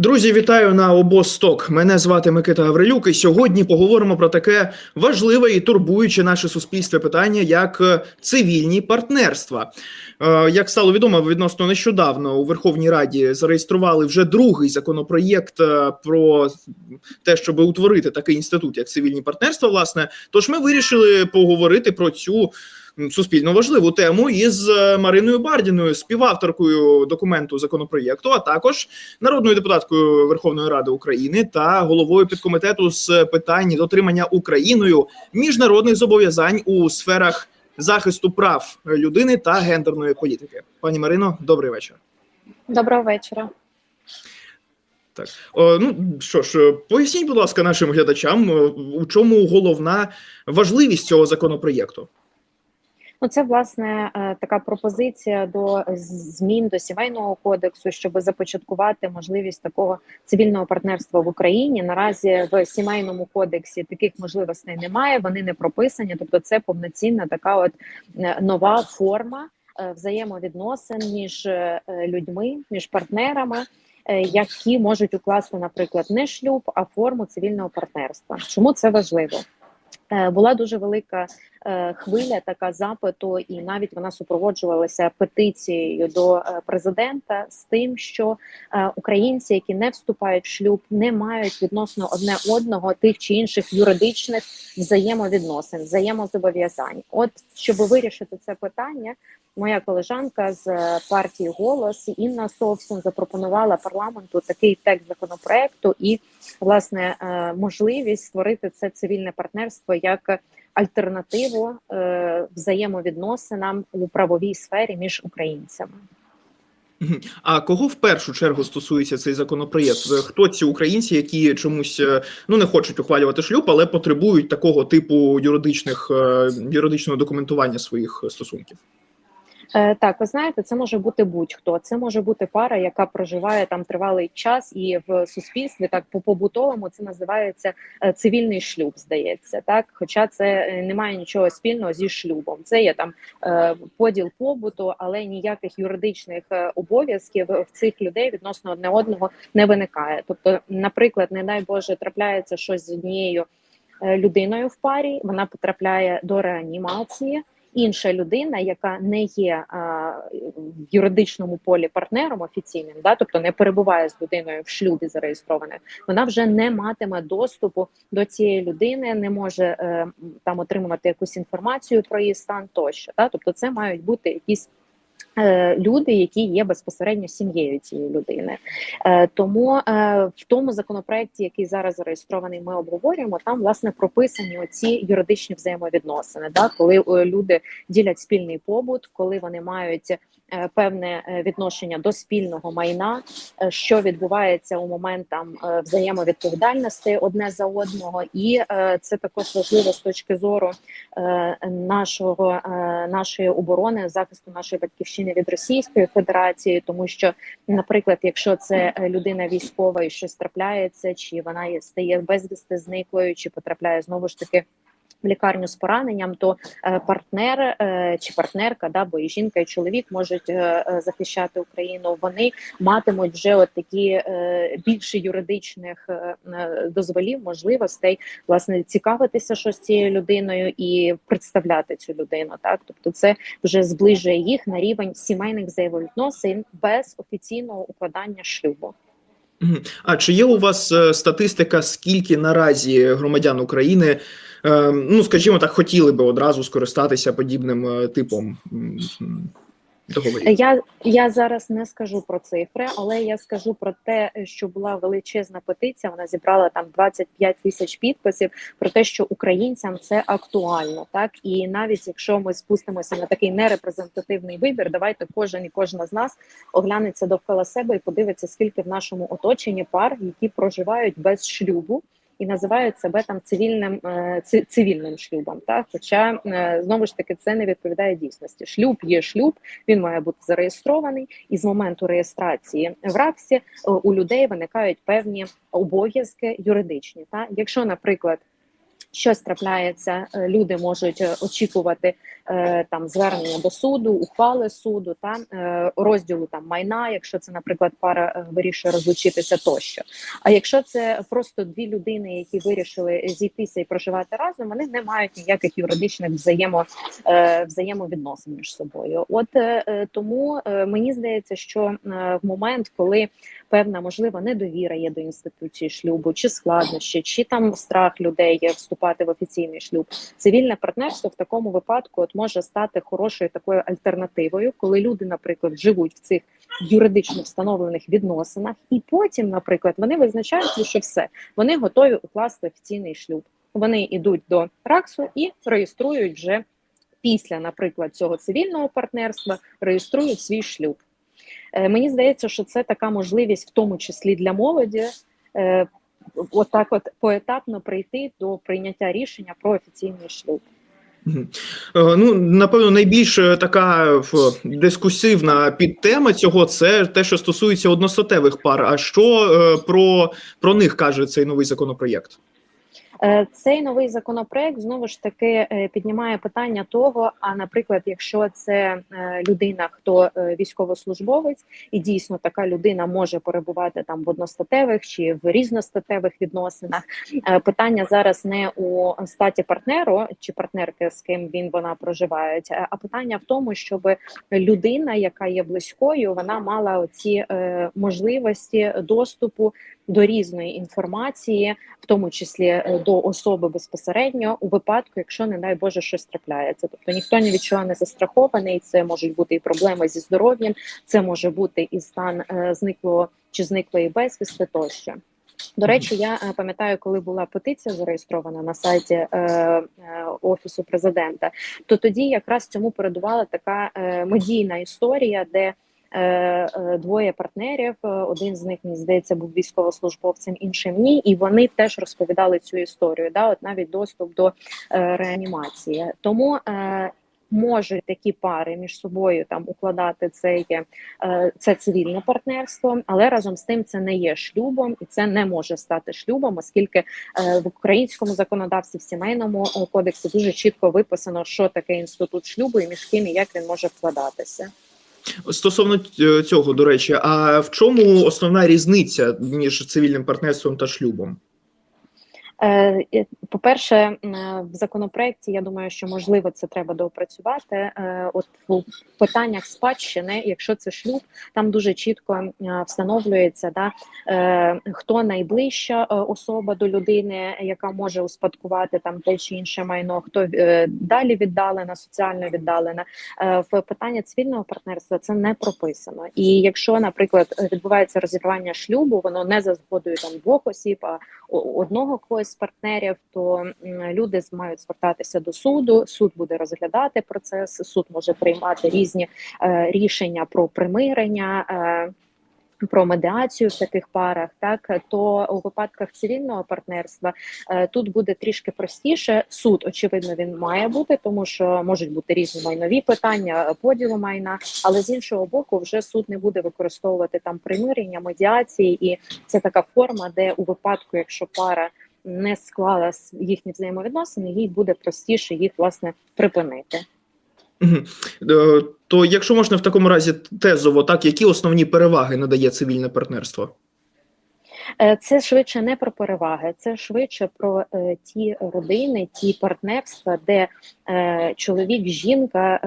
Друзі, вітаю на обосток. Мене звати Микита Гаврилюк. І сьогодні поговоримо про таке важливе і турбуюче наше суспільство питання, як е, цивільні партнерства. Е, Як стало відомо, відносно нещодавно у Верховній Раді зареєстрували вже другий законопроєкт е, про те, щоб утворити такий інститут, як цивільні партнерства. Власне, тож ми вирішили поговорити про цю суспільно важливу тему із е, Мариною Бардіною, співавторкою документу законопроєкту, а також народною депутаткою Верховної Ради України та головою підкомітету з питань дотримання Україною міжнародних зобов'язань у сферах захисту прав людини та гендерної політики. Пані Марино, добрий вечір. Доброго вечора. Так, О, ну що ж, поясніть, будь ласка, нашим глядачам, е, у чому головна важливість цього законопроєкту. Ну, це власне е, така пропозиція до змін до сімейного кодексу, щоб започаткувати можливість такого цивільного партнерства в Україні. Наразі в сімейному кодексі таких можливостей немає. Вони не прописані. Тобто, це повноцінна така от е, нова форма е, взаємовідносин між людьми, між партнерами. Які можуть укласти, наприклад, не шлюб, а форму цивільного партнерства. Чому це важливо? Е, Була дуже велика е, хвиля така запиту, і навіть вона супроводжувалася петицією до е, президента з тим, що українці, які не вступають в шлюб, не мають відносно одне одного тих чи інших юридичних взаємовідносин, взаємозобов'язань. От щоб вирішити це питання, моя колежанка з е, партії голос Інна Совсун запропонувала парламенту такий текст законопроекту і власне е, можливість створити це цивільне партнерство як альтернативу е, взаємовідносинам у правовій сфері між українцями. А кого в першу чергу стосується цей законопроєкт? Хто ці українці, які чомусь ну не хочуть ухвалювати шлюб, але потребують такого типу юридичних юридичного документування своїх стосунків? Е, так, ви знаєте, це може бути будь-хто. Це може бути пара, яка проживає там тривалий час, і в суспільстві так по побутовому це називається е, цивільний шлюб. Здається, так. Хоча це е, не має нічого спільного зі шлюбом. Це є там поділ побуту, але ніяких юридичних обов'язків в цих людей відносно одне одного не виникає. Тобто, наприклад, не дай Боже, трапляється щось з однією людиною в парі, вона потрапляє до реанімації інша людина, яка не є а, в юридичному полі партнером офіційним, да, тобто не перебуває з людиною в шлюбі зареєстрованою, вона вже не матиме доступу до цієї людини, не може е, там отримувати якусь інформацію про її стан тощо. Да, тобто, це мають бути якісь. Е, Люди, які є безпосередньо сім'єю цієї людини, е, тому е, в тому законопроекті, який зараз зареєстрований, ми обговорюємо. Там власне прописані оці юридичні взаємовідносини, да, коли люди ділять спільний побут, коли вони мають певне е, відношення до спільного майна, е, що відбувається у момент там е, взаємовідповідальності одне за одного, і е, це також важливо з точки зору е, нашого е, нашої оборони, захисту нашої батьківщини від Російської Федерації, тому що, наприклад, якщо це е, людина військова і щось трапляється, чи вона стає безвісти зниклою, чи потрапляє знову ж таки. В лікарню з пораненням, то е, партнер е, чи партнерка, да, бо і жінка, і чоловік можуть е, захищати Україну. Вони матимуть вже от такі більше юридичних дозволів, можливостей власне цікавитися, що з цією людиною, і представляти цю людину. Так, тобто, це вже зближує їх на рівень сімейних взаємовідносин без офіційного укладання шлюбу. А чи є у вас статистика, скільки наразі громадян України, ну скажімо так, хотіли би одразу скористатися подібним е, типом договорів? Я, я зараз не скажу про цифри, але я скажу про те, що була величезна петиція. Вона зібрала там 25 тисяч підписів про те, що українцям це актуально, так і навіть якщо ми спустимося на такий нерепрезентативний вибір, давайте кожен і кожна з нас оглянеться довкола себе і подивиться, скільки в нашому оточенні пар, які проживають без шлюбу. І називають себе там цивільним е, цивільним шлюбом. Так, хоча е, знову ж таки це не відповідає дійсності. Шлюб є шлюб, він має бути зареєстрований, і з моменту реєстрації в РАКСі е, у людей виникають певні обов'язки юридичні. Та якщо, наприклад. Щось трапляється, е, люди можуть е, очікувати е, там звернення до суду, ухвали суду, та розділу там майна, якщо це, наприклад, пара вирішує розлучитися тощо. А якщо це просто дві людини, які вирішили зійтися і проживати разом, вони не мають ніяких юридичних взаємо, взаємовідносин між собою. От тому мені здається, що в момент, коли певна можливо недовіра є до інституції шлюбу, чи складнощі, чи там страх людей вступати в офіційний шлюб, цивільне партнерство в такому випадку от може стати хорошою такою альтернативою, коли люди, наприклад, живуть в цих юридично встановлених відносинах, і потім, наприклад, вони визначають, що все вони готові укласти офіційний шлюб. Вони йдуть до РАКСу і реєструють вже після, наприклад, цього цивільного партнерства, реєструють свій шлюб. Е, мені здається, що це така можливість, в тому числі для молоді, е, отак, от поетапно прийти до прийняття рішення про офіційний шлюб. Е, Ну, напевно, найбільш така дискусивна підтема цього це те, що стосується одностатевих пар. А що про, про них каже цей новий законопроєкт? Е, Цей новий законопроект знову ж таки е, піднімає питання того: а наприклад, якщо це е, людина, хто військовослужбовець, і дійсно така людина може перебувати там в одностатевих чи в різностатевих відносинах. Питання зараз не у статі партнеру чи партнерки, з ким він вона проживають, е, а питання в тому, щоб людина, яка є близькою, вона мала оці е, можливості доступу до різної інформації, в тому числі е, до особи безпосередньо, у випадку, якщо не дай Боже щось трапляється. Тобто ніхто ні від чого не застрахований. Це можуть бути і проблеми зі здоров'ям, це може бути і стан е, зниклого чи зниклої безвісти тощо. До речі, я е, пам'ятаю, коли була петиція зареєстрована на сайті е, офісу президента, то тоді якраз цьому передувала така е, медійна історія, де двоє партнерів. е, Один з них мені здається був військовослужбовцем, іншим ні, і вони теж розповідали цю історію. Да, от навіть доступ до е, реанімації. Тому е, можуть такі пари між собою там укладати це, є, е, це цивільне партнерство, але разом з тим це не є шлюбом, і це не може стати шлюбом, оскільки е, в українському законодавстві в сімейному е, кодексі дуже чітко виписано, що таке інститут шлюбу і між ким і як він може вкладатися. Стосовно е, цього, до речі, а в чому основна різниця між цивільним партнерством та шлюбом? Е, По-перше, е, в законопроекті я думаю, що можливо це треба доопрацювати. Е, От в питаннях спадщини, якщо це шлюб, там дуже чітко встановлюється, да, хто найближча особа до людини, яка може успадкувати там те чи інше майно, хто далі віддалена, соціально віддалена. В питання цивільного партнерства це не прописано. І якщо, наприклад, відбувається розірвання шлюбу, воно не за згодою там двох осіб, а одного когось з партнерів, то люди мають звертатися до суду. Суд буде розглядати процес. Суд може приймати різні е, рішення про примирення. Е, про медіацію в таких парах, так то у випадках цивільного партнерства е, тут буде трішки простіше. Суд, очевидно, він має бути, тому що можуть бути різні майнові питання, поділу майна, але з іншого боку, вже суд не буде використовувати там примирення, медіації, і це така форма, де у випадку, якщо пара не склала їхні взаємовідносини, їй буде простіше їх власне припинити. Е, То, якщо можна в такому разі тезово, так які основні переваги надає цивільне партнерство? Е, Це швидше не про переваги, це швидше про е, ті родини, ті партнерства, де е, чоловік, жінка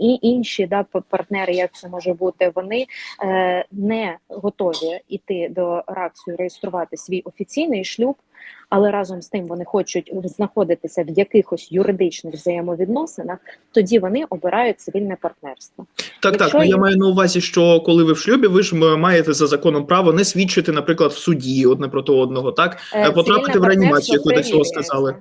і інші да, партнери, як це може бути, вони не готові йти до РАКСу і реєструвати свій офіційний шлюб. Але разом з тим вони хочуть знаходитися в якихось юридичних взаємовідносинах, тоді вони обирають цивільне партнерство. Так, так. Ну, я маю на увазі, що коли ви в шлюбі, ви ж маєте за законом право не свідчити, наприклад, суді одне проти одного, так Е, потрапити в реанімацію, як до цього сказали.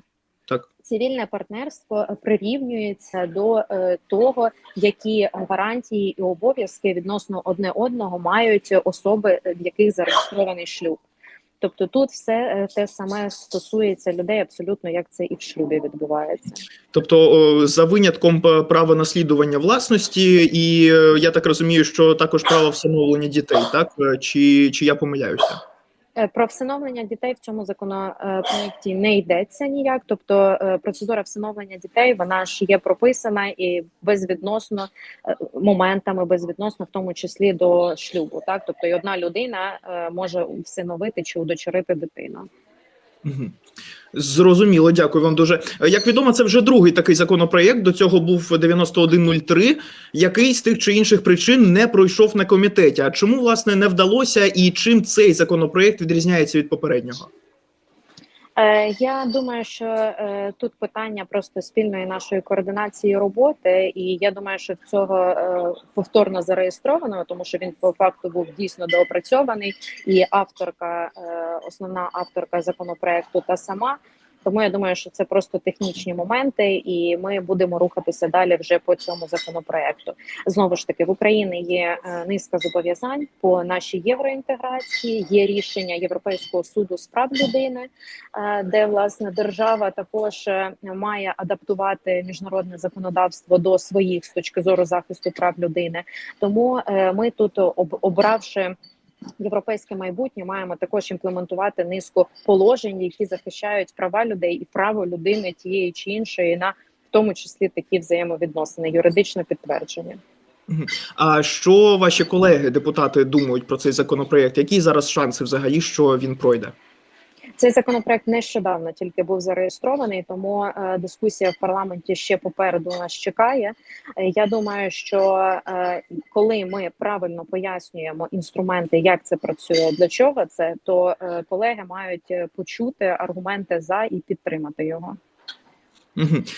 Так. Цивільне партнерство е, прирівнюється до е, того, які гарантії і обов'язки відносно одне одного мають особи, е, в яких зареєстрований шлюб. Тобто тут все те саме стосується людей, абсолютно як це і в шлюбі відбувається. Тобто, за винятком права наслідування власності, і я так розумію, що також право встановлення дітей, так чи, чи я помиляюся? Е, Про всиновлення дітей в цьому законопроекті не йдеться ніяк. Тобто е, процедура всиновлення дітей вона ж є прописана і безвідносно е, моментами, безвідносно, в тому числі до шлюбу. Так, тобто і одна людина е, може всиновити чи удочерити дитину. Зрозуміло, дякую вам дуже. Е, Як відомо, це вже другий такий законопроєкт. До цього був 9103, який з тих чи інших причин не пройшов на комітеті. А чому власне не вдалося, і чим цей законопроєкт відрізняється від попереднього? Е, Я думаю, що е, тут питання просто спільної нашої координації роботи, і я думаю, що цього е, повторно зареєстровано, тому що він по факту був дійсно доопрацьований, і авторка, основна авторка законопроекту та сама. Тому я думаю, що це просто технічні моменти, і ми будемо рухатися далі вже по цьому законопроекту. Знову ж таки, в Україні є е, низка зобов'язань по нашій євроінтеграції. Є рішення Європейського суду з прав людини, е, де власне держава також е, має адаптувати міжнародне законодавство до своїх з точки зору захисту прав людини. Тому ми тут об- обравши. Європейське майбутнє маємо також імплементувати низку положень, які захищають права людей і право людини тієї чи іншої на в тому числі такі взаємовідносини, юридичне підтвердження. А що ваші колеги, депутати, думають про цей законопроект? Які зараз шанси взагалі, що він пройде? Цей законопроект нещодавно тільки був зареєстрований, тому е, дискусія в парламенті ще попереду нас чекає. Е, я думаю, що е, коли ми правильно пояснюємо інструменти, як це працює, для чого це, то е, колеги мають е, почути аргументи за і підтримати його.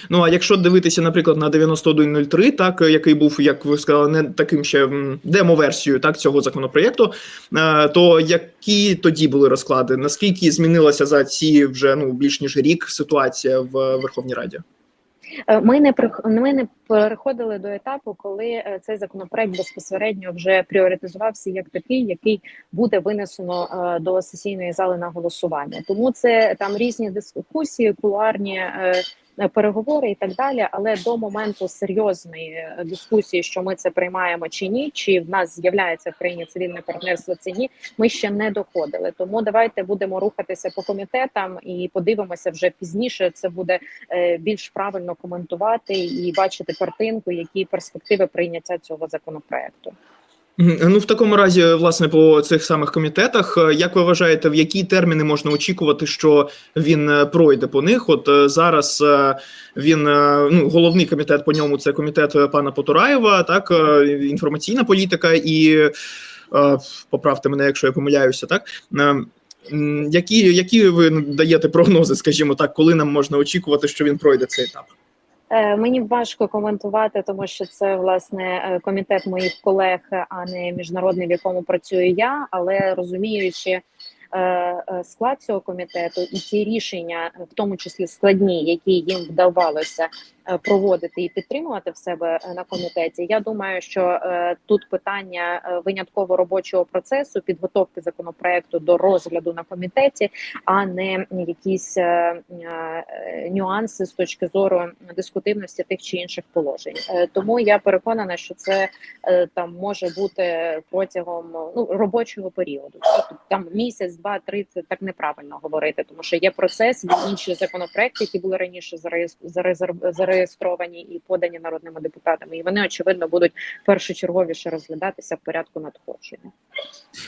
Ну а якщо дивитися, наприклад, на 9103, так е, який був, як ви сказали, не таким ще демо-версією так цього законопроєкту, е, то які тоді були розклади? Наскільки змінилася за ці вже ну більш ніж рік ситуація в Верховній Раді? Е, Ми не ми не переходили до етапу, коли е, цей законопроект безпосередньо вже пріоритизувався як такий, який буде винесено е, до сесійної зали на голосування. Тому це там різні дискусії, кулуарні е, е, переговори і так далі. Але до моменту серйозної е, дискусії, що ми це приймаємо чи ні, чи в нас з'являється в країні цивільне партнерство, чи ні, ми ще не доходили. Тому давайте будемо рухатися по комітетам і подивимося вже пізніше. Це буде е, більш правильно коментувати і бачити картинку, які перспективи прийняття цього законопроекту. Ну в такому разі, власне, по цих самих комітетах, е, як ви вважаєте, в які терміни можна очікувати, що він е, пройде по них? От е, зараз він ну головний комітет по ньому це комітет пана Потураєва, так інформаційна політика і поправте мене, якщо я помиляюся, так. Які, які ви даєте прогнози, скажімо так, коли нам можна очікувати, що він пройде цей етап? Е, Мені важко коментувати, тому що це власне е, комітет моїх колег, а не міжнародний, в якому працюю я. Але розуміючи е, склад цього комітету і ті рішення, в тому числі складні, які їм вдавалося проводити і підтримувати в себе е, на комітеті. Я думаю, що е, тут питання е, винятково робочого процесу, підготовки законопроекту до розгляду на комітеті, а не якісь е, е, нюанси з точки зору дискутивності тих чи інших положень. Е, Тому я переконана, що це е, там може бути протягом ну робочого періоду. Тобто, Там місяць, два, три це так неправильно говорити, тому що є процес, інші законопроекти, які були раніше зареєс- зарезер- зареєстровані і подані народними депутатами, і вони очевидно будуть першочерговіше розглядатися в порядку надходження.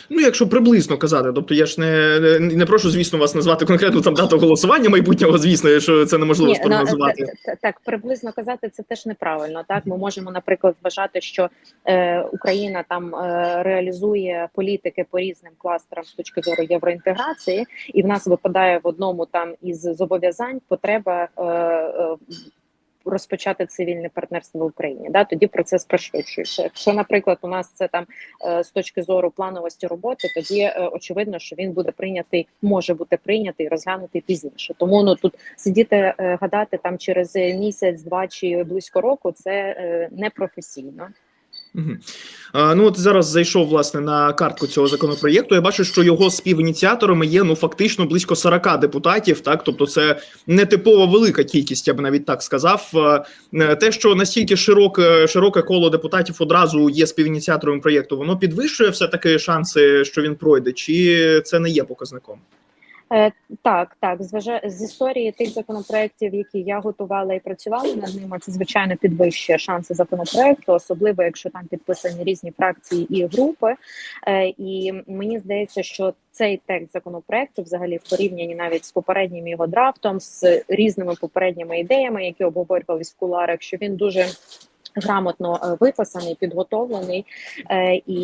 Ну, якщо приблизно казати, тобто я ж не, не, не прошу, звісно, вас назвати конкретну там дату голосування майбутнього, звісно, що це неможливо ну, спрогнозувати. та- та- так приблизно казати це теж неправильно. Так ми можемо, наприклад, вважати, що е, Україна там е, реалізує політики по різним кластерам з точки зору євроінтеграції, і в нас випадає в одному там із зобов'язань потреба. Е, е, Розпочати цивільне партнерство в Україні, да тоді процес пришвидшується. Якщо, наприклад, у нас це там е, з точки зору плановості роботи, тоді е, очевидно, що він буде прийнятий, може бути прийнятий, розглянутий пізніше. Тому ну тут сидіти е, гадати там через місяць, два чи близько року, це не непрофесійно. Ну от зараз зайшов власне на картку цього законопроєкту. Я бачу, що його співініціаторами є ну фактично близько 40 депутатів. Так, тобто, це не типова велика кількість, я б навіть так сказав. Е, Те, що настільки широке широке коло депутатів одразу є співініціатором проєкту, воно підвищує все таки шанси, що він пройде, чи це не є показником? Е, Так, так, зважа з історії тих законопроєктів, які я готувала і працювала над ними, це звичайно підвищує шанси законопроекту, особливо якщо там підписані різні фракції і групи. Е, І мені здається, що цей текст законопроекту, взагалі, в порівнянні навіть з попереднім його драфтом, з різними попередніми ідеями, які обговорювались в куларах, що він дуже грамотно е, виписаний, підготовлений, Е, і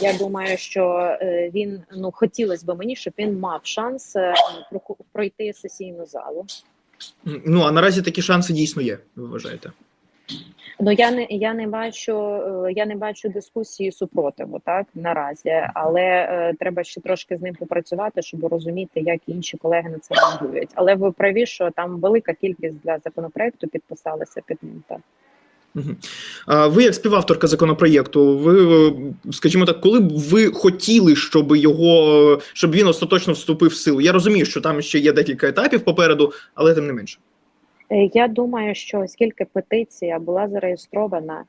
я думаю, що е, він ну хотілося б мені, щоб він мав шанс пройти сесійну залу. Ну а наразі такі шанси дійсно є. Ви вважаєте? Ну я не я не бачу, я не бачу дискусії супротиву, так наразі, але е, треба ще трошки з ним попрацювати, щоб розуміти, як інші колеги на це реагують. Але ви праві, що там велика кількість для законопроекту підписалася під ним. Так. Ви, як співавторка законопроєкту, ви, е, скажімо так, коли б ви хотіли, щоб його щоб він остаточно вступив в силу? Я розумію, що там ще є декілька етапів попереду, але тим не менше. Е, Я думаю, що оскільки петиція була зареєстрована,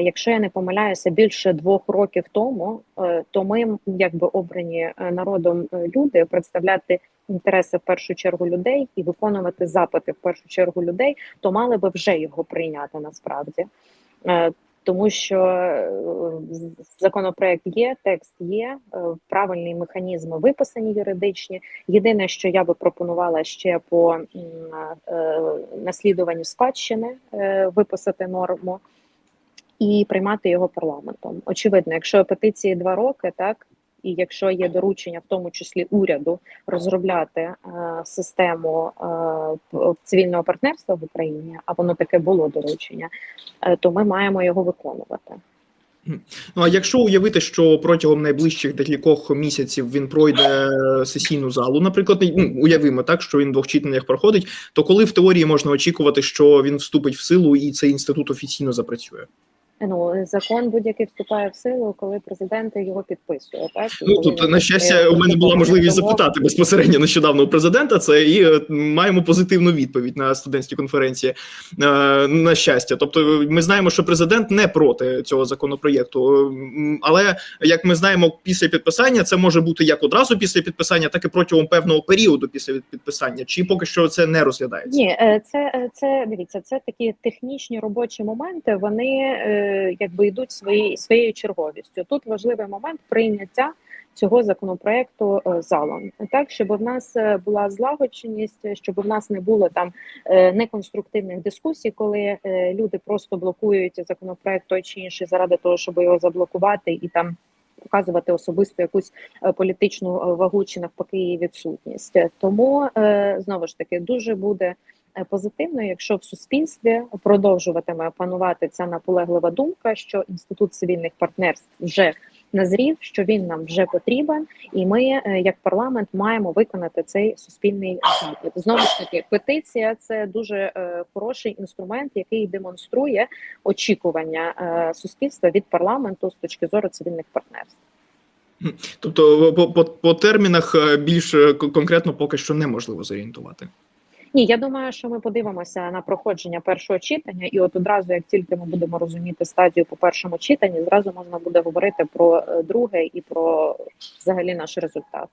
якщо я не помиляюся, більше двох років тому, е, то ми, якби обрані е, народом е, люди, представляти інтереси в першу чергу людей і виконувати запити в першу чергу людей, то мали би вже його прийняти насправді. Е, Тому що е, законопроект є, текст є, е, правильні механізми виписані юридичні. Єдине, що я би пропонувала ще по е, наслідуванню спадщини е, виписати норму і приймати його парламентом. Очевидно, якщо петиції два роки, так і якщо є доручення, в тому числі уряду, розробляти е, систему е, цивільного партнерства в Україні, а воно таке було доручення, е, то ми маємо його виконувати. Ну а якщо уявити, що протягом найближчих декількох місяців він пройде сесійну залу, наприклад, ну, уявимо так, що він двох читаннях проходить, то коли в теорії можна очікувати, що він вступить в силу і цей інститут офіційно запрацює? Ну закон будь-який вступає в силу, коли президент його підписує. Так Ну коли тут на щастя, у мене була можливість тому- запитати безпосередньо нещодавно у президента це і е, маємо позитивну відповідь на студентській конференції. е, На щастя, тобто, ми знаємо, що президент не проти цього законопроєкту, але як ми знаємо, після підписання це може бути як одразу після підписання, так і протягом певного періоду після підписання, чи поки що це не розглядається. Ні, е, це, е, це дивіться, це такі технічні робочі моменти. Вони е, якби йдуть свої, своєю черговістю. Тут важливий момент прийняття цього законопроекту е, залом, так щоб в нас е, була злагодженість, щоб в нас не було там е, неконструктивних дискусій, коли люди просто блокують законопроект той чи інший заради того, щоб його заблокувати і там. Показувати особисто якусь політичну вагу чи навпаки її відсутність, тому знову ж таки дуже буде позитивно, якщо в суспільстві продовжуватиме панувати ця наполеглива думка, що інститут цивільних партнерств вже назрів, що він нам вже потрібен, і ми, е, як парламент, маємо виконати цей суспільний запит. Знову ж таки, петиція це дуже е, хороший інструмент, який демонструє очікування е, суспільства від парламенту з точки зору цивільних партнерств. Тобто, по, по, по термінах е, більш е, конкретно поки що неможливо зорієнтувати. Ні, я думаю, що ми подивимося на проходження першого читання, і от одразу, як тільки ми будемо розуміти стадію по першому читанні, зразу можна буде говорити про е, друге і про взагалі наш результат.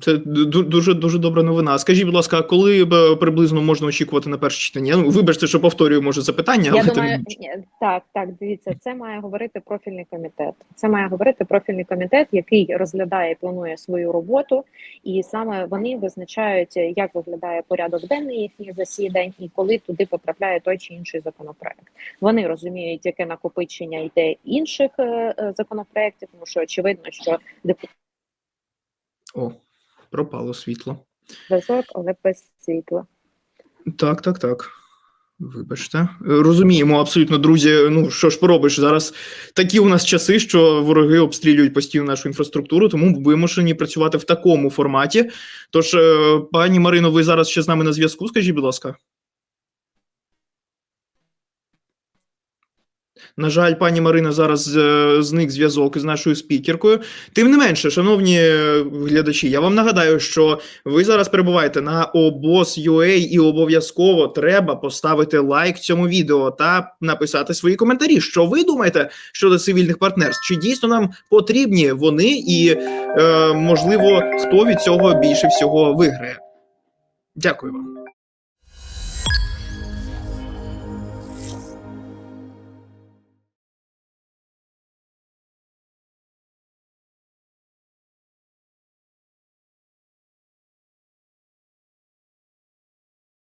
Це дуже дуже добра новина. Скажіть, будь ласка, коли приблизно можна очікувати на перше читання? Ну, вибачте, що повторюю, може, запитання, але Я думаю, менше. так, так, дивіться, це має говорити профільний комітет. Це має говорити профільний комітет, який розглядає і планує свою роботу, і саме вони визначають, як виглядає порядок денний їхніх засідань і коли туди потрапляє той чи інший законопроект. Вони розуміють, яке накопичення йде інших е, е, законопроектів, тому що очевидно, що О, пропало світло. Зв'язок, але без світла. Так, так, так. Вибачте, розуміємо абсолютно, друзі. Ну що ж поробиш зараз? Такі у нас часи, що вороги обстрілюють постійно нашу інфраструктуру, тому вимушені працювати в такому форматі. Тож, е, пані Марино, ви зараз ще з нами на зв'язку? Скажіть, будь ласка. На жаль, пані Марина зараз е, зник зв'язок із нашою спікеркою. Тим не менше, шановні е, глядачі, я вам нагадаю, що ви зараз перебуваєте на обоз.ua і обов'язково треба поставити лайк цьому відео та написати свої коментарі. Що ви думаєте щодо цивільних партнерств? Чи дійсно нам потрібні вони, і е, можливо, хто від цього більше всього виграє? Дякую вам.